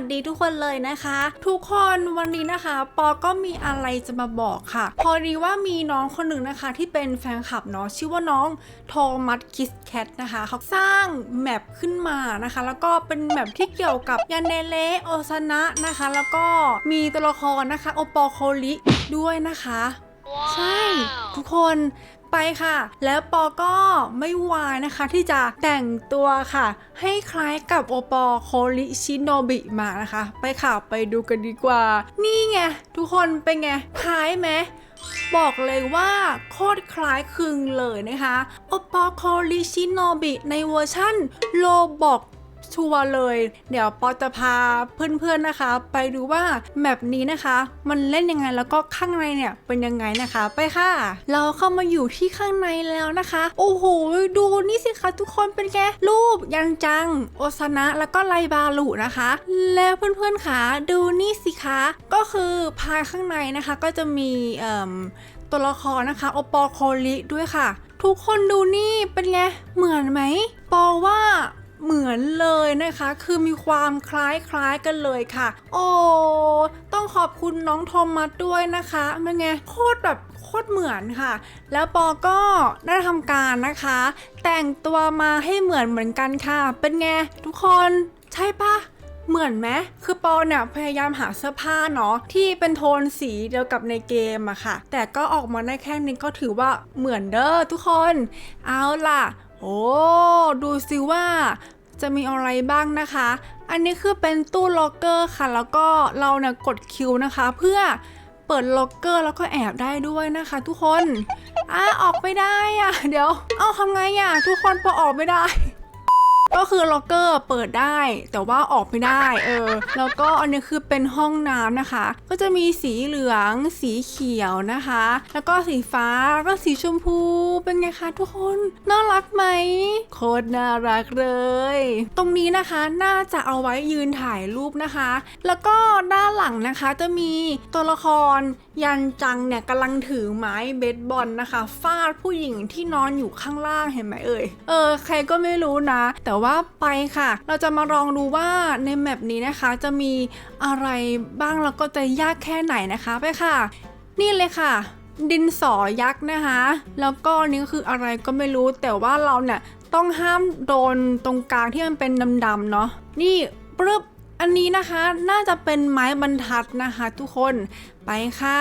วัสดีทุกคนเลยนะคะ ทุกคนวันนี้นะคะ ปอก็มีอะไรจะมาบอกค่ะ พอดีว่ามีน้องคนหนึ่งนะคะ ที่เป็นแฟนคลับเนาะชื่อว่าน้องโทมัสคิสแคทนะคะเขาสร้างแมปขึ้นมานะคะ แล้วก็เป็นแมปที่เกี่ยวกับยันเนเลโอซานะนะคะ แล้วก็มีตัวละครนะคะโอปอโคลิด้วยนะคะ ใช่ ทุกคน ไปค่ะ แล้วปอก็ไม่วายนะคะที่จะแต่งตัวค่ะ ให้คล้ายกับโอปอโคริชิโนบิมานะคะ ไปค่ะไปดูกันดีกว่า นี่ไง ทุกคนเป็นไงคล้ายไหมบอกเลยว่าโคตรคล้ายคลึงเลยนะคะโอปอโคริชิโนบิในเวอร์ชั่นโลบอก ชัวร์เลย เดี๋ยวปอจะพาเพื่อนๆนะคะ ไปดูว่าแมปนี้นะคะ มันเล่นยังไงแล้วก็ข้างในเนี่ยเป็นยังไงนะคะ ไปค่ะ เราเข้ามาอยู่ที่ข้างในแล้วนะคะ โอ้โห ดูนี่สิคะทุกคนเป็นไงรูปยันจัง โอซานะแล้วก็ไลบาลุนะคะ แล้วเพื่อนๆคะดูนี่สิคะก็คือภายข้างในนะคะก็จะมีตัวละครนะคะโอปอโคลิด้วยค่ะ ทุกคนดูนี่เป็นไงเหมือนไหมปอว่า เหมือนเลยนะคะ คือมีความคล้ายคล้ายกันเลยค่ะ โอ้ ต้องขอบคุณน้องโทมัสด้วยนะคะเป็นไงโคตรแบบโคตรเหมือนค่ะ แล้วปอก็ได้ทำการนะคะ แต่งตัวมาให้เหมือนเหมือนกันค่ะ เป็นไงทุกคนใช่ปะเหมือนไหมคือปอเนี่ยพยายามหาเสื้อผ้าเนาะที่เป็นโทนสีเดียวกับในเกมอะค่ะ แต่ก็ออกมาได้แค่นี้ก็ถือว่าเหมือนเด้อทุกคน เอาล่ะ โอ้ดูสิว่าจะมีอะไรบ้างนะคะ อันนี้คือเป็นตู้ล็อกเกอร์ค่ะ แล้วก็เราเนี่ยกดคิวนะคะ เพื่อเปิดล็อกเกอร์แล้วก็แอบได้ด้วยนะคะ ทุกคนอะออกไม่ได้อะเดี๋ยว เอาทำไงอะทุกคนพอออกไม่ได้ ก็คือล็อกเกอร์เปิดได้แต่ว่าออกไม่ได้เออแล้วก็อันนี้คือเป็นห้องน้ำนะคะ ก็จะมีสีเหลืองสีเขียวนะคะ แล้วก็สีฟ้าแล้วก็สีชมพูเป็นไงคะทุกคนน่ารักไหมโคตรน่ารักเลย ตรงนี้นะคะน่าจะเอาไว้ยืนถ่ายรูปนะคะ แล้วก็ด้านหลังนะคะจะมีตัวละครยันจังเนี่ยกำลังถือไม้เบสบอลนะคะฟาดผู้หญิงที่นอนอยู่ข้างล่างเห็นไหมเอ่ยเออใครก็ไม่รู้นะ แต่ว่าไปค่ะ เราจะมาลองดูว่าในแมปนี้นะคะ จะมีอะไรบ้างแล้วก็จะยากแค่ไหนนะคะไปค่ะ นี่เลยค่ะดินสอยักษ์นะคะ แล้วก็นี่ก็คืออะไรก็ไม่รู้ แต่ว่าเราเนี่ยต้องห้ามโดนตรงกลางที่มันเป็นดำๆเนาะ นี่ปึ๊บ อันนี้นะคะ น่าจะเป็นไม้บรรทัดนะคะ ทุกคน ไปค่ะ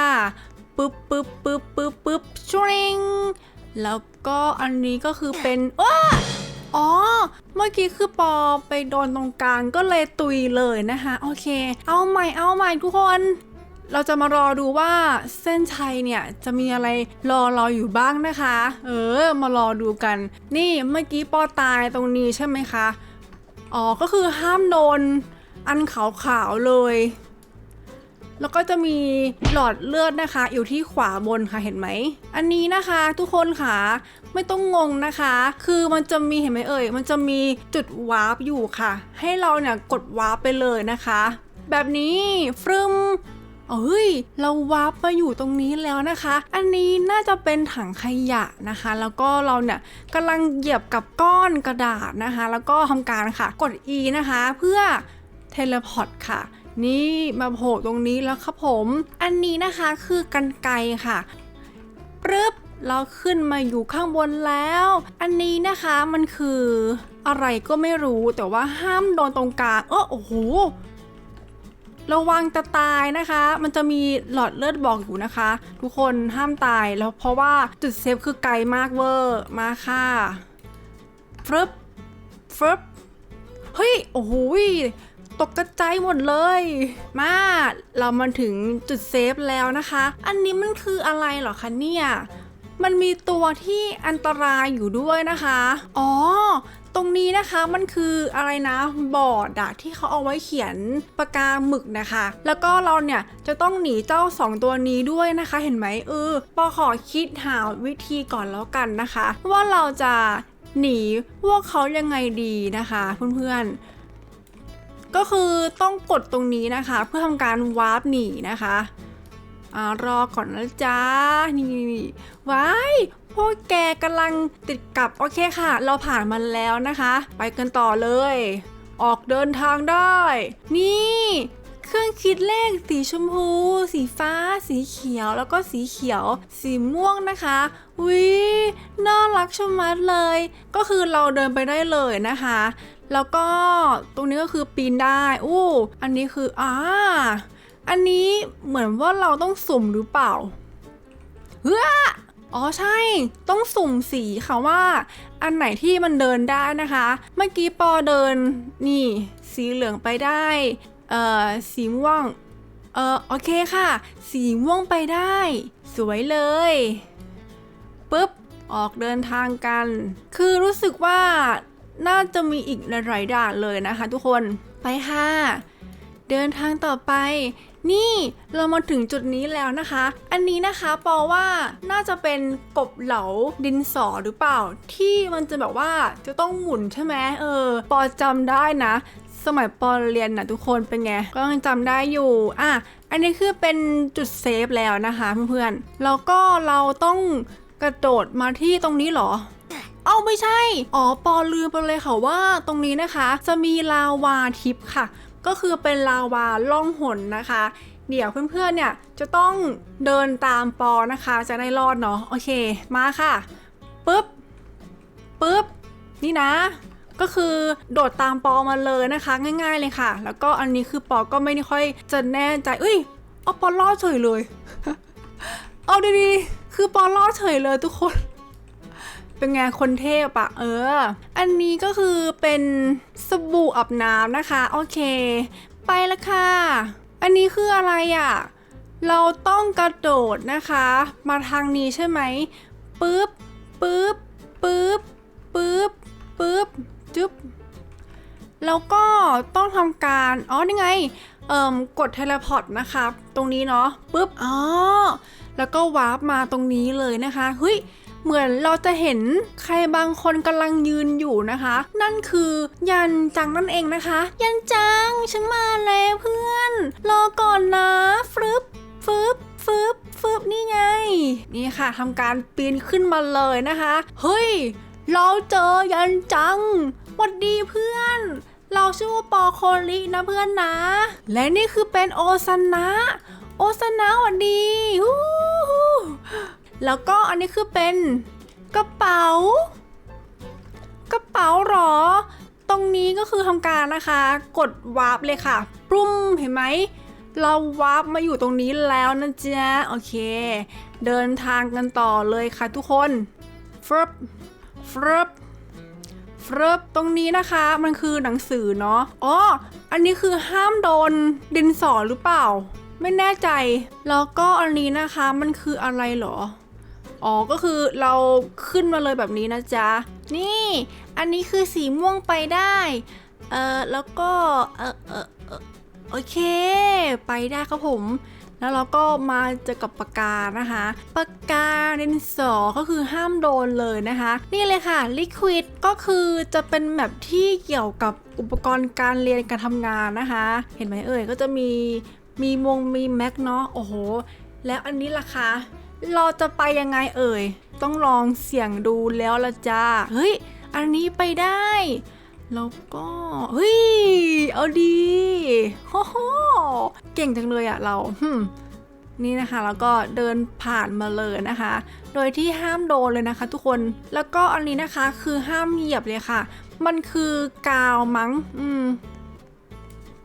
ปึ๊บปึ๊บปึ๊บปึ๊บปึ๊บชริงแล้วก็อันนี้ก็คือเป็นอ้าอ๋อ เมื่อกี้คือปอไปโดนตรงกลางก็เลยตุยเลยนะคะโอเค เอาใหม่เอาใหม่ทุกคนเราจะมารอดูว่าเส้นชัยเนี่ยจะมีอะไรรอเราอยู่บ้างนะคะ เออ มารอดูกัน นี่เมื่อกี้ปอตายตรงนี้ใช่ไหมคะ อ๋อ ก็คือห้ามโดนอันขาวๆเลย แล้วก็จะมีหลอดเลือดนะคะ อยู่ที่ขวาบนค่ะเห็นไหม อันนี้นะคะทุกคนค่ะไม่ต้องงงนะคะ คือมันจะมีเห็นไหมเอ่ย มันจะมีจุดวาร์ปอยู่ค่ะ ให้เราเนี่ยกดวาร์ปไปเลยนะคะ แบบนี้ฟรึมเอ้ย เราวาร์ปมาอยู่ตรงนี้แล้วนะคะ อันนี้น่าจะเป็นถังขยะนะคะ แล้วก็เราเนี่ยกำลังเหยียบกับก้อนกระดาษนะคะ แล้วก็ทำการค่ะ กด E นะคะ เพื่อเทเลพอร์ตค่ะ นี่มาโผล่ตรงนี้แล้วครับผม อันนี้นะคะคือกันไกค่ะปึ๊บเราขึ้นมาอยู่ข้างบนแล้ว อันนี้นะคะมันคืออะไรก็ไม่รู้แต่ว่าห้ามโดนตรงกลางเออโอ้โหระวังจะตายนะคะ มันจะมีหลอดเลือดบอกอยู่นะคะ ทุกคนห้ามตายแล้วเพราะว่าจุดเซฟคือไกลมากเวอร์มาค่ะฟรึบฟรึบเฮ้ย โอ้โห ตกกระจายหมดเลย มาเรามาถึงจุดเซฟแล้วนะคะ อันนี้มันคืออะไรหรอคะเนี่ยมันมีตัวที่อันตรายอยู่ด้วยนะคะ อ๋อ ตรงนี้นะคะมันคืออะไรนะบอร์ดอะที่เขาเอาไว้เขียนปากกาหมึกนะคะ แล้วก็เราเนี่ยจะต้องหนีเจ้าสองตัวนี้ด้วยนะคะ เห็นไหมเออปอขอคิดหาวิธีก่อนแล้วกันนะคะ ว่าเราจะหนีพวกเขายังไงดีนะคะ เพื่อนๆ ก็คือต้องกดตรงนี้นะคะ เพื่อทำการวาร์ปหนีนะคะอรอก่อนนะจ๊ะนี่ๆว้ายพวกแกกำลังติดกับ โอเคค่ะ เราผ่านมันแล้วนะคะ ไปกันต่อเลย ออกเดินทางได้ นี่ เครื่องคิดเลขสีชมพู สีฟ้า สีเขียวแล้วก็สีเขียว สีม่วงนะคะวิน่ารักชะมัดเลย ก็คือเราเดินไปได้เลยนะคะ แล้วก็ตรงนี้ก็คือปีนได้อู้อันนี้คืออ่าอันนี้เหมือนว่าเราต้องสุ่มหรือเปล่าเฮ้ออ๋อใช่ ต้องสุ่มสีค่ะว่า อันไหนที่มันเดินได้นะคะ เมื่อกี้ปอเดินนี่ สีเหลืองไปได้ เอ่อสีม่วง เอ่อโอเคค่ะ สีม่วงไปได้ สวยเลยปุ๊บออกเดินทางกัน คือรู้สึกว่า น่าจะมีอีกหลายด่านเลยนะคะ ทุกคนไปค่ะเดินทางต่อไป นี่เรามาถึงจุดนี้แล้วนะคะ อันนี้นะคะปอว่าน่าจะเป็นกบเหลาดินสอหรือเปล่า ที่มันจะแบบว่าจะต้องหมุนใช่ไหมเออ ปอจำได้นะ สมัยปอเรียนนะทุกคนเป็นไง ก็ยังจำได้อยู่อะอันนี้คือเป็นจุดเซฟแล้วนะคะเพื่อนๆแล้วก็เราต้องกระโดดมาที่ตรงนี้หรอ เอ้าไม่ใช่ อ๋อปอลืมไปเลยค่ะว่า ตรงนี้นะคะ จะมีลาวาทิพย์ค่ะ ก็คือเป็นลาวาล่องหนนะคะ เดี๋ยวเพื่อนๆเนี่ยจะต้องเดินตามปอนะคะ จะได้รอดเนาะโอเคมาค่ะปึ๊บปึ๊บนี่นะก็คือโดดตามปอมาเลยนะคะ ง่าย ๆเลยค่ะ แล้วก็อันนี้คือปอก็ไม่ได้ค่อยจะแน่ใจเอ้ยเอาปอรอดเฉยเลย เอาดีๆคือปอรอดเฉยเลยทุกคน เป็นไงคนเทพอะเออ อันนี้ก็คือเป็นสบู่อาบน้ำนะคะ โอเค ไปละค่ะ อันนี้คืออะไรอะเราต้องกระโดดนะคะ มาทางนี้ใช่ไหมปึ๊บปึ๊บปึ๊บปึ๊บปึ๊บจึ๊บแล้วก็ต้องทำการ อ๋อนี่ไง เอ่มกดเทเลพอร์ตนะคะ ตรงนี้เนาะปึ๊บอ๋อแล้วก็วาร์ปมาตรงนี้เลยนะคะเฮ้ย เหมือนเราจะเห็นใครบางคนกำลังยืนอยู่นะคะ นั่นคือยันจังนั่นเองนะคะ ยันจังฉันมาแล้วเพื่อน รอก่อนนะฟึบฟึบฟึบฟึบนี่ไง นี่ค่ะทำการปีนขึ้นมาเลยนะคะ เฮ้ย เราเจอยันจังวัดดีเพื่อน เราชื่อว่าปอโคลินะเพื่อนนะ และนี่คือเป็นโอซานะ โอซานะวัดดีฮู้ แล้วก็อันนี้คือเป็นกระเป๋า กระเป๋าหรอ ตรงนี้ก็คือทำการนะคะ กดวาร์ปเลยค่ะ ปุ้มเห็นไหม เราวาร์ปมาอยู่ตรงนี้แล้วนะจ๊ะ โอเค เดินทางกันต่อเลยค่ะทุกคนฟรึบฟรึบฟรบตรงนี้นะคะมันคือหนังสือเนาะอ๋ออันนี้คือห้ามโดนดินสอหรือเปล่า ไม่แน่ใจ แล้วก็อันนี้นะคะมันคืออะไรหรอ อ๋อ ก็คือเราขึ้นมาเลยแบบนี้นะจ๊ะ นี่ อันนี้คือสีม่วงไปได้ เอ่อแล้วก็ เออเออเออโอเค ไปได้ครับผม แล้วเราก็มาเจอกับปากกานะคะ ปากกาดินสอก็คือห้ามโดนเลยนะคะ นี่เลยค่ะ Liquid ก็คือจะเป็นแบบที่เกี่ยวกับอุปกรณ์การเรียนการทำงานนะคะ เห็นไหมเอ่ย ก็จะมีมีมงมีแม็กเนาะ โอ้โห แล้วอันนี้ล่ะคะ เราจะไปยังไงเอ่ย ต้องลองเสี่ยงดูแล้วละจ้า เฮ้ย อันนี้ไปได้ แล้วก็ เฮ้ย เอาดีโอ้โหเก่งจังเลยอะเราหึนี่นะคะแล้วก็เดินผ่านมาเลยนะคะ โดยที่ห้ามโดนเลยนะคะ ทุกคนแล้วก็อันนี้นะคะคือห้ามเหยียบเลยค่ะ มันคือกาวมั้งอืม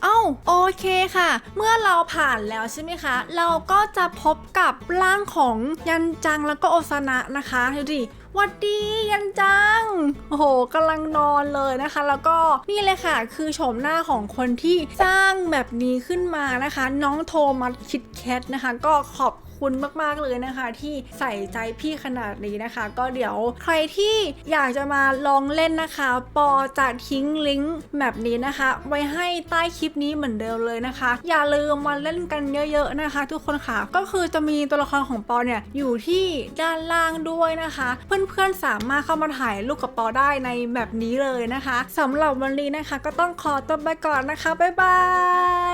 เอ้าโอเคค่ะ เมื่อเราผ่านแล้วใช่ไหมคะ เราก็จะพบกับร่างของยันจังแล้วก็โอซานะนะคะดูดิวัดดียันจัง โอ้โหกำลังนอนเลยนะคะ แล้วก็นี่เลยค่ะ คือโฉมหน้าของคนที่สร้างแบบนี้ขึ้นมานะคะ น้องโทมัสคิดแคทนะคะ ก็ขอบ คุณมากๆเลยนะคะ ที่ใส่ใจพี่ขนาดนี้นะคะ ก็เดี๋ยวใครที่อยากจะมาลองเล่นนะคะ ปอจะทิ้งลิงก์แบบนี้นะคะ ไว้ให้ใต้คลิปนี้เหมือนเดิมเลยนะคะ อย่าลืมมาเล่นกันเยอะ ๆนะคะ ทุกคนค่ะก็คือจะมีตัวละครของปอเนี่ยอยู่ที่ด้านล่างด้วยนะคะ เพื่อนๆสามารถเข้ามาถ่ายรูปกับปอได้ในแบบนี้เลยนะคะสำหรับวันนี้นะคะ ก็ต้องขอตัวไปก่อนนะคะบ๊ายบา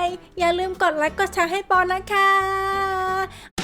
ยอย่าลืมกดไลค์กดแชร์ให้ปอนะคะ